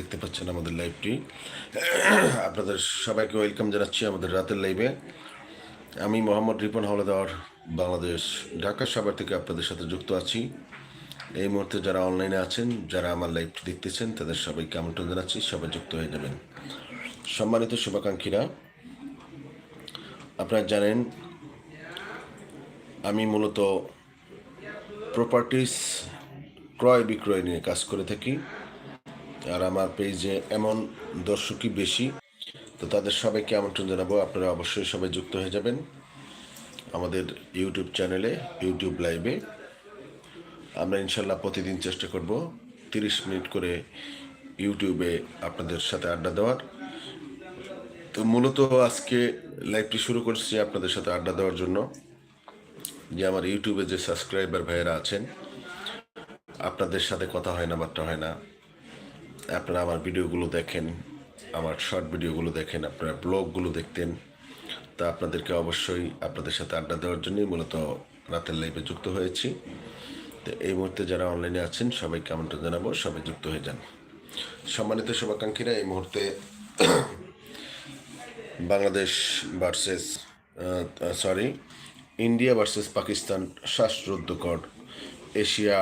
দেখতে পাচ্ছেন আমাদের লাইভটি আপনাদের সবাইকে ওয়েলকাম জানাচ্ছি আমাদের রাতের লাইভে আমি মোহাম্মদ রিপন হাওলাদার, বাংলাদেশ, ঢাকা সাভার থেকে আপনাদের সাথে যুক্ত আছি। এই মুহূর্তে যারা অনলাইনে আছেন, যারা আমার লাইভটি দেখতেছেন, তাদের সবাইকে আমন্ত্রণ জানাচ্ছি, সবাই যুক্ত হয়ে যাবেন। সম্মানিত শুভাকাঙ্ক্ষীরা, আপনারা জানেন, আমি মূলত প্রপার্টিস ক্রয় বিক্রয় নিয়ে কাজ করে থাকি। আর আমার পেজে এমন দর্শকই বেশি, তো তাদের সবাইকে আমন্ত্রণ জানাব। আপনারা অবশ্যই সবাই যুক্ত হয়ে যাবেন আমাদের ইউটিউব চ্যানেলে, ইউটিউব লাইভে। আমরা ইনশাল্লাহ প্রতিদিন চেষ্টা করব তিরিশ মিনিট করে ইউটিউবে আপনাদের সাথে আড্ডা দেওয়ার। তো মূলত আজকে লাইভটি শুরু করছি আপনাদের সাথে আড্ডা দেওয়ার জন্য। যে আমার ইউটিউবে যে সাবস্ক্রাইবার ভাইয়েরা আছেন, আপনাদের সাথে কথা হয় না, বার্তা হয় না। আপনারা আমার ভিডিওগুলো দেখেন, আমার শর্ট ভিডিওগুলো দেখেন, আপনারা ব্লগগুলো দেখতেন। তা আপনাদেরকে অবশ্যই আপনাদের সাথে আড্ডা দেওয়ার জন্যই মূলত রাতের লাইভে যুক্ত হয়েছি। তো এই মুহূর্তে যারা অনলাইনে আছেন, সবাইকে আমন্ত্রণ জানাব, সবাই যুক্ত হয়ে যান। সম্মানিত শুভাকাঙ্ক্ষীরা, এই মুহূর্তে Bangladesh versus sorry India versus Pakistan শ্বাসরুদ্ধকর এশিয়া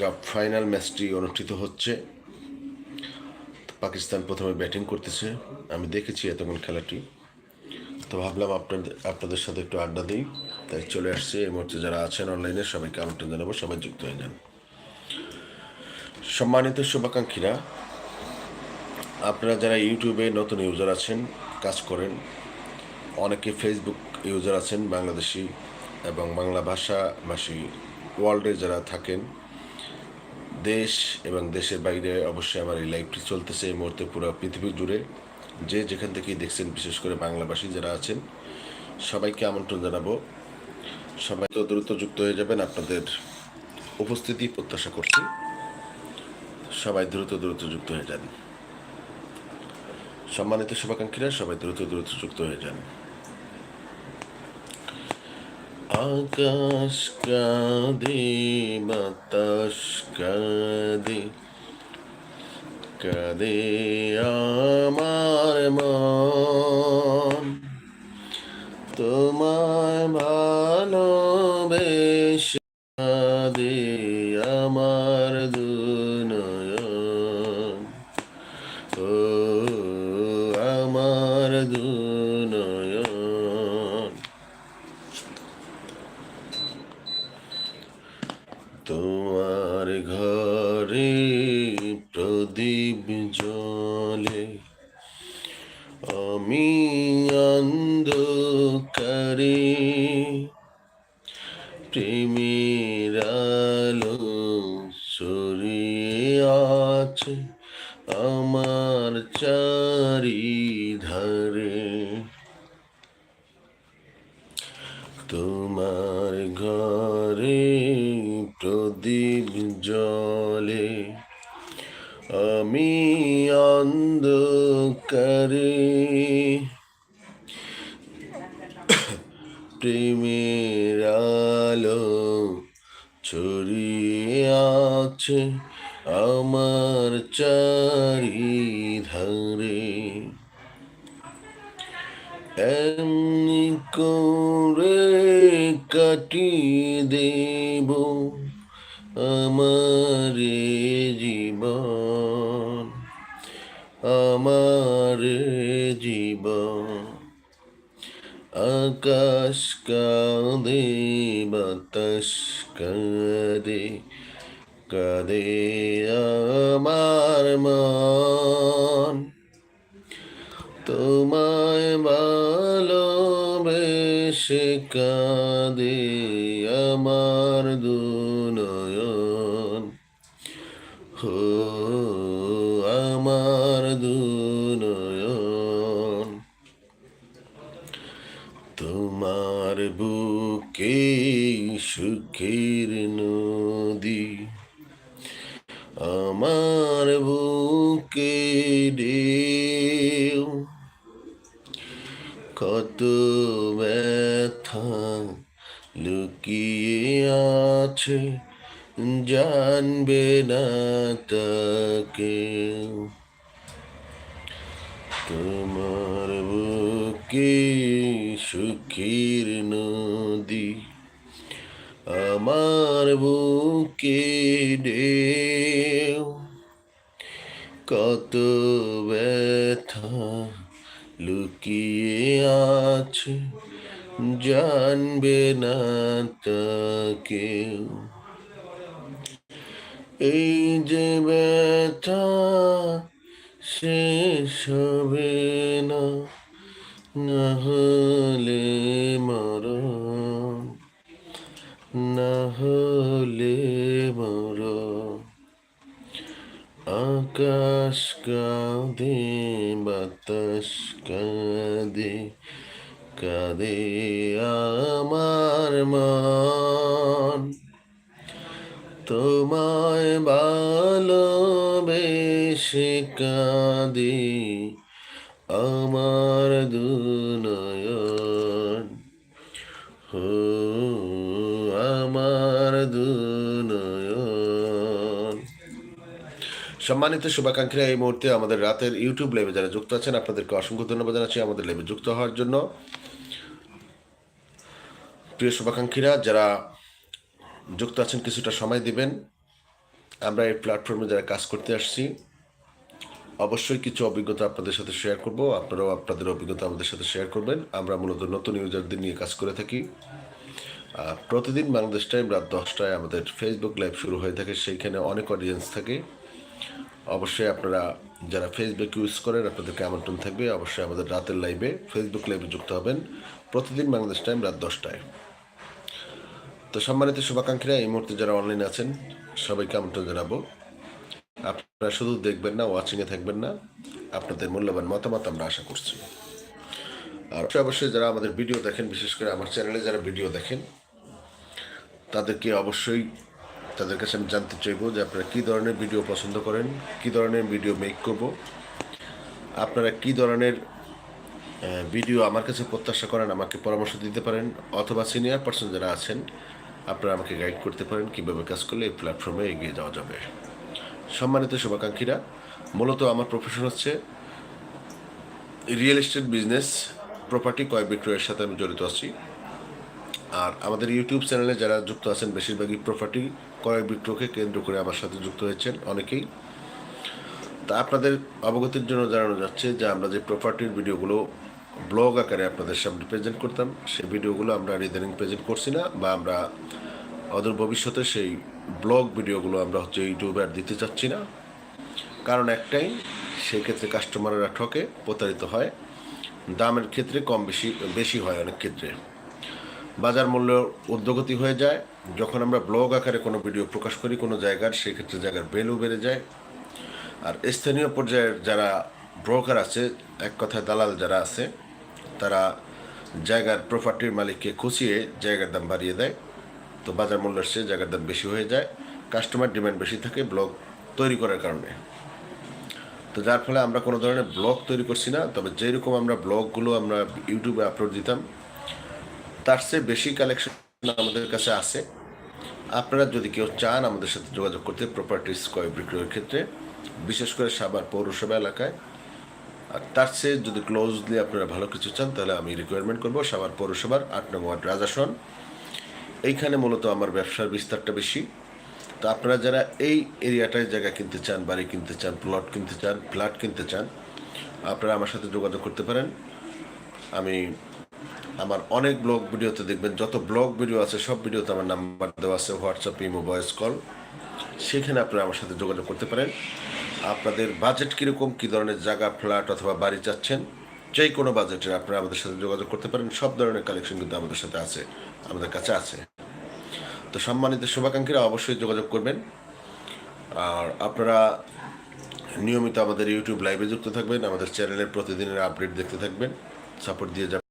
কাপ ফাইনাল ম্যাচটি অনুষ্ঠিত হচ্ছে। পাকিস্তান প্রথমে ব্যাটিং করতেছে। আমি দেখেছি এতক্ষণ খেলাটি। তো ভাবলাম আপনাদের আপনাদের সাথে একটু আড্ডা দিই। তাই চলে আসছে। এই মুহূর্তে যারা আছেন অনলাইনে সবাইকে আমন্ত্রণ জানাব। সবাই যুক্ত হয়ে যান। সম্মানিত শুভাকাঙ্ক্ষীরা, আপনারা যারা ইউটিউবে নতুন ইউজার আছেন, কাজ করেন, অনেকে ফেসবুক ইউজার আছেন, বাংলাদেশি এবং বাংলা ভাষাভাষী ওয়ার্ল্ডে যারা থাকেন দেশ এবং দেশের বাইরে অবশ্যই আমার এই লাইভটি চলতেছে এই মুহূর্তে পুরো পৃথিবী জুড়ে। যে যেখান থেকেই দেখছেন, বিশেষ করে বাংলাভাষী যারা আছেন, সবাইকে আমন্ত্রণ জানাব। সবাই তো দ্রুত যুক্ত হয়ে যাবেন, আপনাদের উপস্থিতি প্রত্যাশা করছি। সবাই দ্রুত দ্রুত যুক্ত হয়ে যান। সম্মানিত শুভাকাঙ্ক্ষীরা, সবাই দ্রুত দ্রুত যুক্ত হয়ে যান। আকাশ কাঁদে বাতাস কাঁদে কাঁদে আমার মন তোমায় ভালোবেসে তোমার অন্ধকারে প্রেমের আলো ছড়িয়ে আছে আমার চারি চারিধারে। এমনি করে কাটিয়ে দেব আমার জীবন। আমার জীবন। আকাশ কাঁদে বাতাস কাঁদে কাঁদে আমার মন। তোমায় ভালোবেসে কাঁদে আমার হো বুকে সুখের নদী। আমার বুকে ঢেউ। কত ব্যথা লুকিয়ে আছে জানবে না তাকে তোমার বুকে সুখীর নদী আমার বুকে ঢেউ কত ব্যথা লুকিয়ে আছে, জানবে না তা কেউ এই যে ব্যথা শেষ না না হলে মরণ না হলে মরণ আকাশ কাঁদে বাতাস কাঁদে কাঁদে আমার মন। তোমায় ভালোবেসে কাঁদে সম্মানিত শুভাকাঙ্ক্ষীরা এই মুহূর্তে আমাদের রাতের ইউটিউব লাইভে যারা যুক্ত আছেন, আপনাদেরকে অসংখ্য ধন্যবাদ জানাচ্ছি আমাদের লাইভে যুক্ত হওয়ার জন্য। প্রিয় শুভাকাঙ্ক্ষীরা, যারা যুক্ত আছেন, কিছুটা সময় দিবেন। আমরা এই প্ল্যাটফর্মে যারা কাজ করতে আসছি, অবশ্যই কিছু অভিজ্ঞতা আপনাদের সাথে শেয়ার করব। আপনারাও আপনাদের অভিজ্ঞতা আমাদের সাথে শেয়ার করবেন। আমরা মূলত নতুন ইউজারদের নিয়ে কাজ করে থাকি। প্রতিদিন বাংলাদেশ টাইম রাত দশটায় আমাদের ফেসবুক লাইভ শুরু হয়ে থাকে, সেইখানে অনেক অডিয়েন্স থাকে। অবশ্যই আপনারা যারা ফেসবুক ইউজ করেন আপনাদেরকে আমন্ত্রণ থাকবে, অবশ্যই আমাদের রাতের লাইভে ফেসবুক লাইভে যুক্ত হবেন। প্রতিদিন বাংলাদেশ টাইম রাত দশটায়। তো সম্মানিত শুভাকাঙ্ক্ষীরা, এই মুহূর্তে যারা অনলাইনে আছেন, সবাইকে আমন্ত্রণ জানাব। আপনারা শুধু দেখবেন না ওয়াচিংয়ে থাকবেন না, আপনাদের মূল্যবান মতামত আমরা আশা করছি। আর অবশ্যই অবশ্যই যারা আমাদের ভিডিও দেখেন, বিশেষ করে আমার চ্যানেলে যারা ভিডিও দেখেন, তাদেরকে অবশ্যই তাদের কাছে আমি জানতে চাইব যে আপনারা কী ধরনের ভিডিও পছন্দ করেন, কী ধরনের ভিডিও মেক করব, আপনারা কী ধরনের ভিডিও আমার কাছে প্রত্যাশা করেন, আমাকে পরামর্শ দিতে পারেন, অথবা সিনিয়র পার্সন যারা আছেন, আপনারা আমাকে গাইড করতে পারেন কীভাবে কাজ করলে এই প্ল্যাটফর্মে এগিয়ে যাওয়া যাবে। সম্মানিত শুভাকাঙ্ক্ষীরা, মূলত আমার প্রফেশন হচ্ছে রিয়েল এস্টেট বিজনেস প্রপার্টি ক্রয় বিক্রয়ের সাথে আমি জড়িত আছি। আর আমাদের ইউটিউব চ্যানেলে যারা যুক্ত আছেন, বেশিরভাগই প্রপার্টি ক্রয় বিক্রয়কে কেন্দ্র করে আমার সাথে যুক্ত হয়েছেন অনেকেই। তা আপনাদের অবগতির জন্য জানানো যাচ্ছে যে আমরা যে প্রপার্টির ভিডিওগুলো ব্লগ আকারে আপনাদের সামনে প্রেজেন্ট করতাম, সেই ভিডিওগুলো আমরা ইদানিং প্রেজেন্ট করছি না বা আমরা অদূর ভবিষ্যতে সেই ব্লগ ভিডিওগুলো আমরা হচ্ছে ইউটিউবে আর দিতে চাচ্ছি না। কারণ একটাই, সেক্ষেত্রে কাস্টমাররা ঠকে, প্রতারিত হয়, দামের ক্ষেত্রে কম বেশি বেশি হয় অনেক ক্ষেত্রে। বাজার মূল্য ঊর্ধ্বগতি হয়ে যায়। যখন আমরা ব্লগ আকারে কোনো ভিডিও প্রকাশ করি কোনো জায়গার, সেক্ষেত্রে জায়গার ভ্যালু বেড়ে যায়। আর স্থানীয় পর্যায়ের যারা ব্রোকার আছে, এক কথায় দালাল যারা আছে, তারা জায়গার প্রপার্টির মালিককে খুশিয়ে জায়গার দাম বাড়িয়ে দেয়। তো বাজার মূল্যের চেয়ে জায়গার দাম বেশি হয়ে যায়। কাস্টমার ডিমান্ড বেশি থাকে ব্লগ তৈরি করার কারণে। তো যার ফলে আমরা কোনো ধরনের ব্লগ তৈরি করছি না। তবে যেরকম আমরা ব্লগগুলো আমরা ইউটিউবে আপলোড দিতাম তার চেয়ে বেশি কালেকশন আমাদের কাছে আছে। আপনারা যদি কেউ চান আমাদের সাথে যোগাযোগ করতে প্রপার্টিস ক্রয় বিক্রয়ের ক্ষেত্রে, বিশেষ করে সাবার পৌরসভা এলাকায়, আর তার চেয়ে যদি ক্লোজলি আপনারা ভালো কিছু চান, তাহলে আমি রিকোয়ারমেন্ট করব সাবার পৌরসভার আট নং ওয়ার্ড রাজাসন। এইখানে মূলত আমার ব্যবসার বিস্তারটা বেশি। তো আপনারা যারা এই এরিয়াটায় জায়গা কিনতে চান, বাড়ি কিনতে চান প্লট কিনতে চান ফ্ল্যাট কিনতে চান, আপনারা আমার সাথে যোগাযোগ করতে পারেন। আমি আমার অনেক ব্লগ ভিডিওতে দেখবেন, যত ব্লগ ভিডিও আছে, সব ভিডিওতে আমার নাম্বার দেওয়া আছে হোয়াটসঅ্যাপ ইমো ভয়েস কল সেখানে আপনারা আমার সাথে যোগাযোগ করতে পারেন। আপনাদের বাজেট কীরকম, কী ধরনের জায়গা ফ্ল্যাট অথবা বাড়ি চাচ্ছেন, যে কোনো বাজেটের আপনারা আমাদের সাথে যোগাযোগ করতে পারেন। সব ধরনের কালেকশন কিন্তু আমাদের সাথে আছে, আমাদের কাছে আছে। তো সম্মানিত শুভাকাঙ্ক্ষীরা, অবশ্যই যোগাযোগ করবেন। আর আপনারা নিয়মিত আমাদের ইউটিউব লাইভে যুক্ত থাকবেন, আমাদের চ্যানেলের প্রতিদিনের আপডেট দেখতে থাকবেন। সাপোর্ট দিয়ে যাবেন।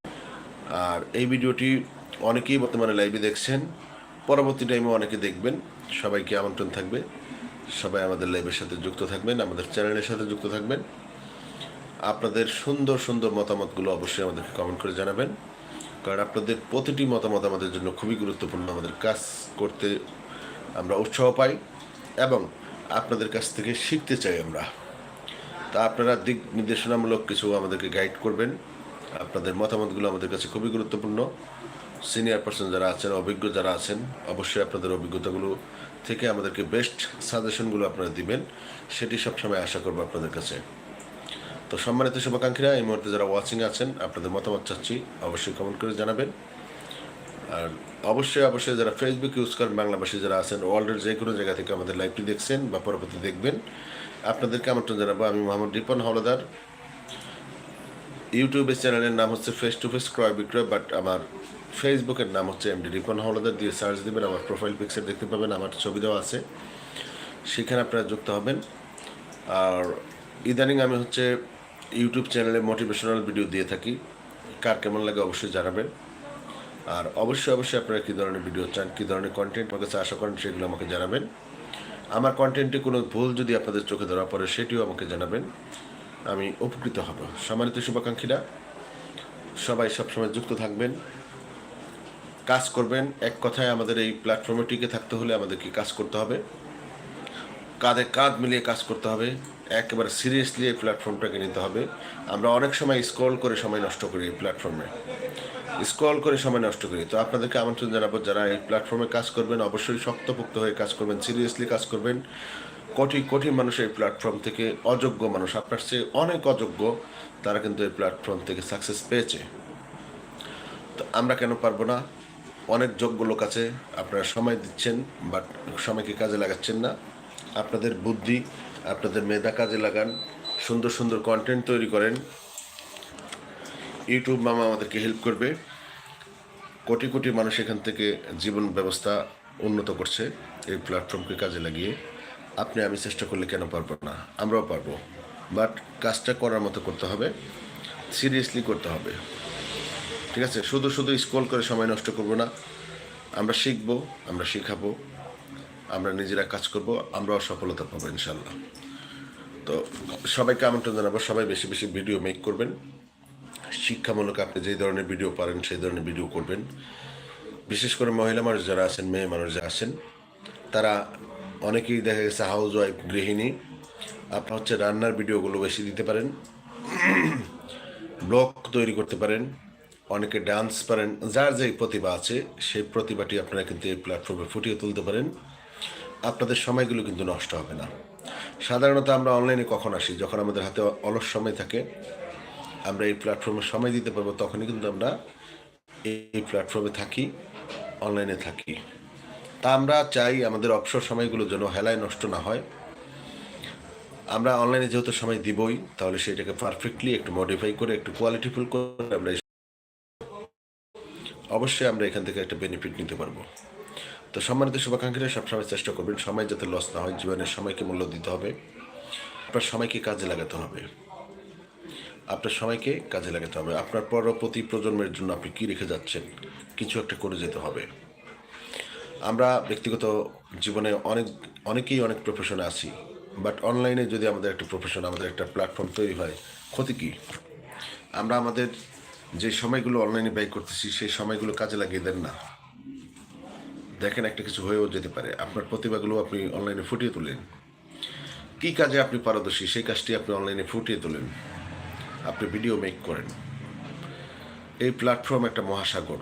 আর এই ভিডিওটি অনেকেই বর্তমানে লাইভে দেখছেন। পরবর্তী টাইমে অনেকে দেখবেন। সবাইকে আমন্ত্রণ থাকবে। সবাই আমাদের লাইভের সাথে যুক্ত থাকবেন, আমাদের চ্যানেলের সাথে যুক্ত থাকবেন। আপনাদের সুন্দর সুন্দর মতামতগুলো অবশ্যই আমাদেরকে কমেন্ট করে জানাবেন। কারণ আপনাদের প্রতিটি মতামত আমাদের জন্য খুবই গুরুত্বপূর্ণ। আমাদের কাজ করতে আমরা উৎসাহ পাই এবং আপনাদের কাছ থেকে শিখতে চাই আমরা। তা আপনারা দিক নির্দেশনামূলক কিছু আমাদেরকে গাইড করবেন। আপনাদের মতামতগুলো আমাদের কাছে খুবই গুরুত্বপূর্ণ। সিনিয়র পার্সন যারা আছেন, অভিজ্ঞ যারা আছেন, অবশ্যই আপনাদের অভিজ্ঞতাগুলো থেকে আমাদেরকে বেস্ট সাজেশনগুলো আপনারা দিবেন, সেটি সবসময় আশা করব আপনাদের কাছে। তো সম্মানিত শুভাকাঙ্ক্ষীরা, এই মুহূর্তে যারা ওয়াচিং আছেন, আপনাদের মতামত চাচ্ছি, অবশ্যই কমেন্ট করে জানাবেন। আর অবশ্যই অবশ্যই যারা ফেসবুক ইউজ করেন, বাংলাভাষী যারা আছেন ওয়ার্ল্ডের যে কোনো জায়গা থেকে আমাদের লাইভটি দেখছেন বা পরবর্তী দেখবেন, আপনাদেরকে আমন্ত্রণ জানাব। আমি মোহাম্মদ রিপন হলদার ইউটিউবের চ্যানেলের নাম হচ্ছে ফেস টু ফেস ক্রয় বিক্রয় বাট আমার ফেসবুকের নাম হচ্ছে এমডি রিপন হলদার দিয়ে সার্চ দেবেন, আমার প্রোফাইল পিকচার দেখতে পাবেন, আমার ছবি দেওয়া আছে। সেখানে আপনারা যুক্ত হবেন। আর ইদানিং আমি হচ্ছে ইউটিউব চ্যানেলে মোটিভেশনাল ভিডিও দিয়ে থাকি। কার কেমন লাগে অবশ্যই জানাবেন। আর অবশ্যই অবশ্যই আপনারা কী ধরনের ভিডিও চান, কী ধরনের কন্টেন্ট আমার কাছে আশা করেন, সেগুলো আমাকে জানাবেন। আমার কন্টেন্টে কোনো ভুল যদি আপনাদের চোখে ধরা পড়ে, সেটিও আমাকে জানাবেন। আমি উপকৃত হব। সম্মানিত শুভাকাঙ্ক্ষীরা, সবাই সবসময় যুক্ত থাকবেন, কাজ করবেন। এক কথায় আমাদের এই প্ল্যাটফর্মে টিকে থাকতে হলে আমাদেরকে কাজ করতে হবে। কাঁধে কাঁধ মিলিয়ে কাজ করতে হবে। একেবারে সিরিয়াসলি এই প্ল্যাটফর্মটাকে নিতে হবে। আমরা অনেক সময় স্ক্রল করে সময় নষ্ট করি এই প্ল্যাটফর্মে স্ক্রল করে সময় নষ্ট করি। তো আপনাদেরকে আমন্ত্রণ জানাব, যারা এই প্ল্যাটফর্মে কাজ করবেন, অবশ্যই শক্তপোক্ত হয়ে কাজ করবেন সিরিয়াসলি কাজ করবেন। কোটি কোটি মানুষ এই প্ল্যাটফর্ম থেকে অযোগ্য মানুষ, আপনার চেয়ে অনেক অযোগ্য, তারা কিন্তু এই প্ল্যাটফর্ম থেকে সাকসেস পেয়েছে। তো আমরা কেন পারব না? অনেক যোগ্য লোক আছে, আপনারা সময় দিচ্ছেন বাট সময়কে কাজে লাগাচ্ছেন না। আপনাদের বুদ্ধি, আপনাদের মেধা কাজে লাগান, সুন্দর সুন্দর কন্টেন্ট তৈরি করেন। ইউটিউব মামা আমাদেরকে হেল্প করবে। কোটি কোটি মানুষ এখান থেকে জীবন ব্যবস্থা উন্নত করছে এই প্ল্যাটফর্মকে কাজে লাগিয়ে। আপনি আমি চেষ্টা করলে কেন পারব না? আমরাও পারব। বাট কাজটা করার মতো করতে হবে। সিরিয়াসলি করতে হবে। ঠিক আছে? শুধু শুধু স্ক্রল করে সময় নষ্ট করব না। আমরা শিখব, আমরা শেখাবো। আমরা নিজেরা কাজ করব, আমরাও সফলতা পাবো ইনশাল্লাহ তো সবাইকে আমন্ত্রণ জানাব, সবাই বেশি বেশি ভিডিও মেক করবেন। শিক্ষামূলক আপনি যে ধরনের ভিডিও পারেন, সেই ধরনের ভিডিও করবেন। বিশেষ করে মহিলা মানুষ যারা আছেন, মেয়ে মানুষ যারা আছেন, তারা অনেকেই দেখা গেছে হাউস ওয়াইফ গৃহিণী। আপনার হচ্ছে রান্নার ভিডিওগুলো বেশি দিতে পারেন। ব্লগ তৈরি করতে পারেন। অনেকে ডান্স পারেন। যার যে প্রতিভা আছে, সেই প্রতিভাটি আপনারা কিন্তু এই প্ল্যাটফর্মে ফুটিয়ে তুলতে পারেন। আপনাদের সময়গুলো কিন্তু নষ্ট হবে না। সাধারণত আমরা অনলাইনে কখন আসি? যখন আমাদের হাতে অলস সময় থাকে, আমরা এই প্ল্যাটফর্মে সময় দিতে পারব, তখনই কিন্তু আমরা এই প্ল্যাটফর্মে থাকি অনলাইনে থাকি। তা আমরা চাই আমাদের অবসর সময়গুলো যেন হেলায় নষ্ট না হয়। আমরা অনলাইনে যেহেতু সময় দিবই, তাহলে সেটাকে পারফেক্টলি একটু মডিফাই করে, একটু কোয়ালিটিফুল করে আমরা অবশ্যই আমরা এখান থেকে একটা বেনিফিট নিতে পারব। তো সম্মানিত শুভাকাঙ্ক্ষীরা, সবসময় চেষ্টা করবেন সময় যাতে লস না হয় জীবনের সময়কে মূল্য দিতে হবে। আপনার সময়কে কাজে লাগাতে হবে। আপনার সময়কে কাজে লাগাতে হবে। আপনার পরবর্তী প্রজন্মের জন্য আপনি কী রেখে যাচ্ছেন, কিছু একটা করে যেতে হবে। আমরা ব্যক্তিগত জীবনে অনেক, অনেকেই অনেক প্রফেশনে আছি বাট অনলাইনে যদি আমাদের একটা প্রফেশন আমাদের একটা প্ল্যাটফর্ম তৈরি হয়, ক্ষতি কী? আমরা আমাদের যে সময়গুলো অনলাইনে ব্যয় করতেছি, সেই সময়গুলো কাজে লাগিয়ে দেন না। দেখেন একটা কিছু হয়েও যেতে পারে। আপনার প্রতিভাগুলো আপনি অনলাইনে ফুটিয়ে তোলেন। কী কাজে আপনি পারদর্শী, সেই কাজটি আপনি অনলাইনে ফুটিয়ে তোলেন। আপনি ভিডিও মেক করেন। এই প্ল্যাটফর্ম একটা মহাসাগর।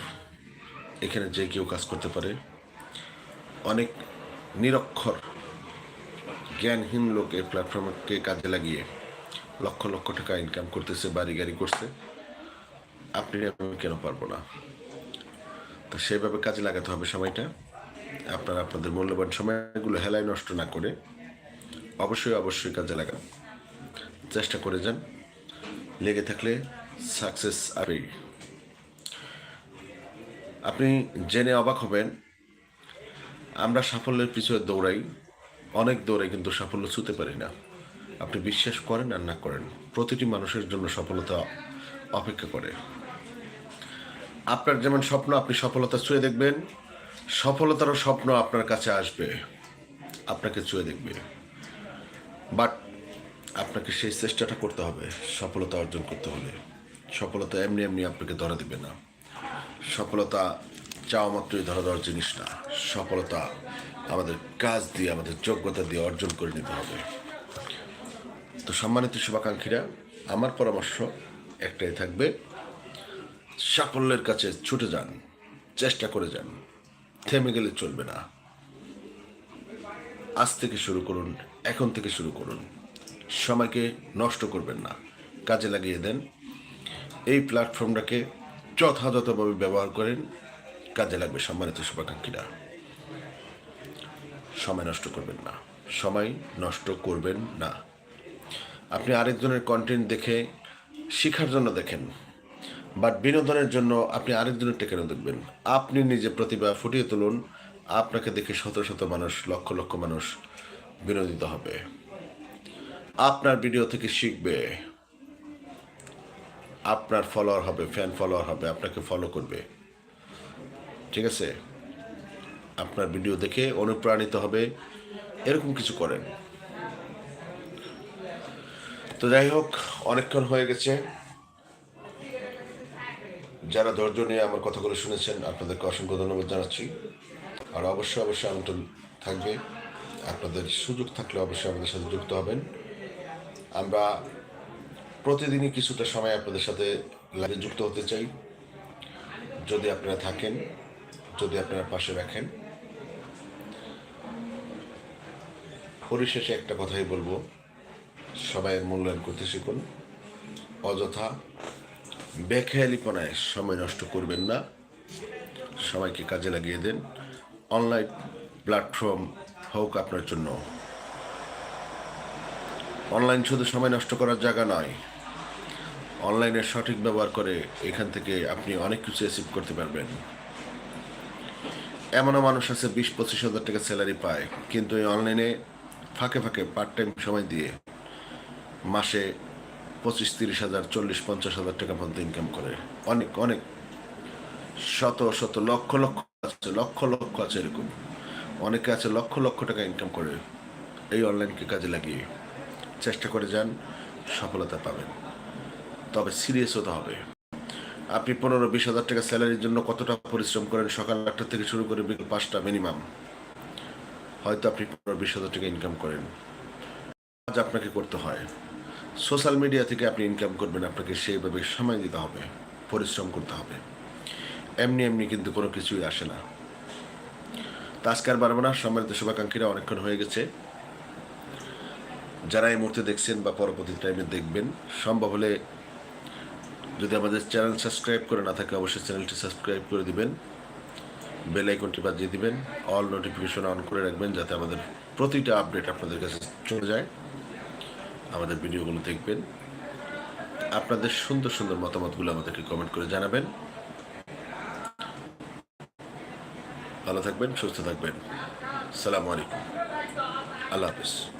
এখানে যে কেউ কাজ করতে পারে অনেক নিরক্ষর, জ্ঞানহীন লোক এই প্ল্যাটফর্মকে কাজে লাগিয়ে লক্ষ লক্ষ টাকা ইনকাম করতেছে, বাড়ি গাড়ি করছে। আপনি আমি কেন পারব না? তো সেভাবে কাজে লাগাতে হবে সময়টা। আপনারা আপনাদের মূল্যবান সময়গুলো হেলায় নষ্ট না করে অবশ্যই অবশ্যই কাজে লাগান। চেষ্টা করে যান। লেগে থাকলে সাকসেস আবেই আপনি জেনে অবাক হবেন আমরা সাফল্যের পিছনে দৌড়াই। অনেক দৌড়াই কিন্তু সাফল্য ছুতে পারি না। আপনি বিশ্বাস করেন আর না করেন, প্রতিটি মানুষের জন্য সফলতা অপেক্ষা করে। আপনার যেমন স্বপ্ন, আপনি সফলতা ছুঁয়ে দেখবেন। সফলতারও স্বপ্ন আপনার কাছে আসবে, আপনাকে ছুঁয়ে দেখবে। বাট আপনাকে সেই চেষ্টাটা করতে হবে, সফলতা অর্জন করতে হলে। সফলতা এমনি এমনি আপনাকে ধরা দেবে না। সফলতা চাওয়া মাত্রই ধরা দেওয়ার জিনিস না। সফলতা আমাদের কাজ দিয়ে, আমাদের যোগ্যতা দিয়ে অর্জন করে নিতে হবে। তো সম্মানিত শুভাকাঙ্ক্ষীরা, আমার পরামর্শ একটাই থাকবে, সাফল্যের কাছে ছুটে যান, চেষ্টা করে যান, থেমে গেলে চলবে না। আজ থেকে শুরু করুন, এখন থেকে শুরু করুন। সময়কে নষ্ট করবেন না, কাজে লাগিয়ে দেন। এই প্ল্যাটফর্মটাকে যথাযথভাবে ব্যবহার করেন কাজে লাগবে সম্মানিত শুভাকাঙ্ক্ষীরা। সময় নষ্ট করবেন না। সময় নষ্ট করবেন না। আপনি আরেকজনের কন্টেন্ট দেখে শেখার জন্য দেখেন বাট বিনোদনের জন্য আপনি আরেকজনের টেকেনও দেখবেন। আপনি নিজে প্রতিভা ফুটিয়ে তুলুন, আপনাকে দেখে শত শত মানুষ, লক্ষ লক্ষ মানুষ বিনোদিত হবে। আপনার ভিডিও থেকে শিখবে। আপনার ফলোয়ার হবে ফ্যান ফলোয়ার হবে, আপনাকে ফলো করবে। ঠিক আছে? আপনার ভিডিও দেখে অনুপ্রাণিত হবে, এরকম কিছু করেন। তো যাই হোক, অনেকক্ষণ হয়ে গেছে। যারা ধৈর্য নিয়ে আমার কথাগুলো শুনেছেন, আপনাদেরকে অসংখ্য ধন্যবাদ জানাচ্ছি। আর অবশ্যই অবশ্যই আমন্ত্রণ থাকবে। আপনাদের সুযোগ থাকলে অবশ্যই আমাদের সাথে যুক্ত হবেন। আমরা প্রতিদিনই কিছুটা সময় আপনাদের সাথে লাইভে যুক্ত হতে চাই। যদি আপনারা থাকেন যদি আপনারা পাশে রাখেন। পরিশেষে একটা কথাই বলব। সবাই মূল্যায়ন করতে শিখুন। অযথা বেখেয়ালিপনায় সময় নষ্ট করবেন না। সবাইকে কাজে লাগিয়ে দেন। অনলাইন প্ল্যাটফর্ম হোক আপনার জন্য। অনলাইন শুধু সময় নষ্ট করার জায়গা নয়, অনলাইনের সঠিক ব্যবহার করে এখান থেকে আপনি অনেক কিছু অ্যাচিভ করতে পারবেন। এমনও মানুষ আছে বিশ, পঁচিশ হাজার টাকা স্যালারি পায়, কিন্তু এই অনলাইনে ফাঁকে ফাঁকে পার্ট টাইম সময় দিয়ে মাসে পঁচিশ, তিরিশ হাজার, চল্লিশ, পঞ্চাশ হাজার টাকা পর্যন্ত ইনকাম করে। অনেক অনেক, শত শত, লক্ষ লক্ষ আছে, লক্ষ লক্ষ আছে এরকম। অনেকে আছে লক্ষ লক্ষ টাকা ইনকাম করে, এই অনলাইনকে কাজে লাগিয়ে। চেষ্টা করে যান, সফলতা পাবেন। তবে সিরিয়াস হতে হবে। আপনি পনেরো বিশ হাজার টাকা স্যালারির জন্য কতটা পরিশ্রম করেন? সকাল আটটা থেকে শুরু করে বিকেল পাঁচটা মিনিমাম হয়তো আপনি পনেরো বিশ হাজার টাকা ইনকাম করেন। কাজ আপনাকে করতে হয়। সোশ্যাল মিডিয়া থেকে আপনি ইনকাম করবেন, আপনাকে সেইভাবে সময় দিতে হবে, পরিশ্রম করতে হবে। এমনি এমনি কিন্তু কোনো কিছুই আসে না। তো আজকে আর বাড়বো না, সম্মানিত শুভাকাঙ্ক্ষীরা, অনেকক্ষণ হয়ে গেছে। যারা এই মুহূর্তে দেখছেন বা পরবর্তী টাইমে দেখবেন, সম্ভব হলে যদি আমাদের চ্যানেল সাবস্ক্রাইব করে না থাকে, অবশ্যই চ্যানেলটি সাবস্ক্রাইব করে দিবেন। বেল আইকনটি বাজিয়ে দিবেন। অল নোটিফিকেশন অন করে রাখবেন যাতে আমাদের প্রতিটা আপডেট আপনাদের কাছে চলে যায়। আমাদের ভিডিওগুলো দেখবেন। আপনাদের সুন্দর সুন্দর মতামতগুলো আমাদেরকে কমেন্ট করে জানাবেন। ভালো থাকবেন, সুস্থ থাকবেন। সালামু আলাইকুম। আল্লাহ হাফিজ।